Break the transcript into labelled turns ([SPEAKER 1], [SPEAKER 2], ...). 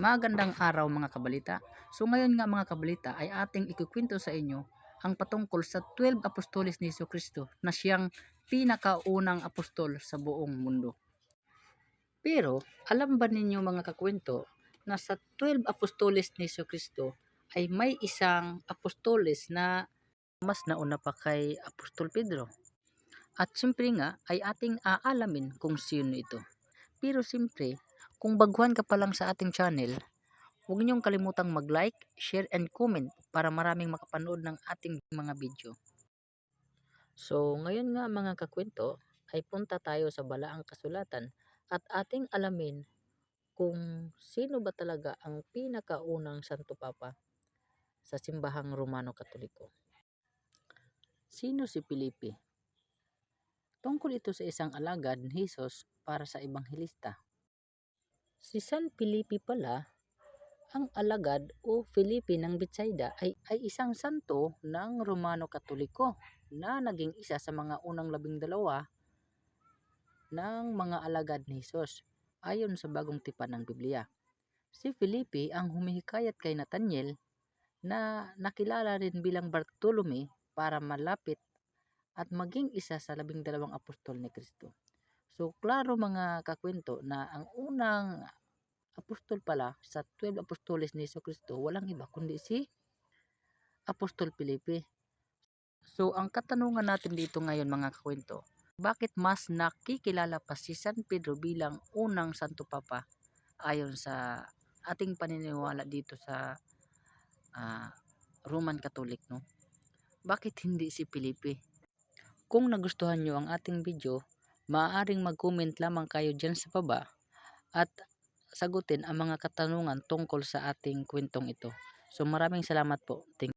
[SPEAKER 1] Magandang araw mga kabalita. So ngayon nga mga kabalita ay ating ikukwento sa inyo ang patungkol sa 12 apostoles ni Yesu Kristo na siyang pinakaunang apostol sa buong mundo. Pero alam ba ninyo mga kakwento na sa 12 apostoles ni Yesu Kristo ay may isang apostoles na mas nauna pa kay Apostol Pedro. At siyempre nga ay ating aalamin kung sino ito. Pero siyempre, kung baguhan ka pa lang sa ating channel, huwag niyong kalimutang mag-like, share, and comment para maraming makapanood ng ating mga video. So, ngayon nga mga kakwento, ay punta tayo sa balaang kasulatan at ating alamin kung sino ba talaga ang pinakaunang Santo Papa sa simbahang Romano Katoliko. Sino si Felipe? Tungkol ito sa isang alagad ni Jesus para sa ebanghelista. Si San Felipe pala, ang alagad o Felipe ng Betsaida ay, ay isang santo ng Romano Katoliko na naging isa sa mga unang labing dalawa ng mga alagad ni Jesus ayon sa bagong tipan ng Biblia. Si Felipe ang humihikayat kay Nathaniel na nakilala rin bilang Bartolome para malapit at maging isa sa labing dalawang apostol ni Kristo. So, klaro mga kakwento na ang unang apostol pala sa 12 apostoles ni Yesu Kristo, walang iba kundi si Apostol Felipe. So, ang katanungan natin dito ngayon mga kakwento, bakit mas nakikilala pa si San Pedro bilang unang Santo Papa ayon sa ating paniniwala dito sa uh, Roman Catholic, no? Bakit hindi si Felipe? Kung nagustuhan nyo ang ating video, maaaring mag-comment lamang kayo dyan sa baba at sagutin ang mga katanungan tungkol sa ating kwentong ito. So maraming salamat po. Thank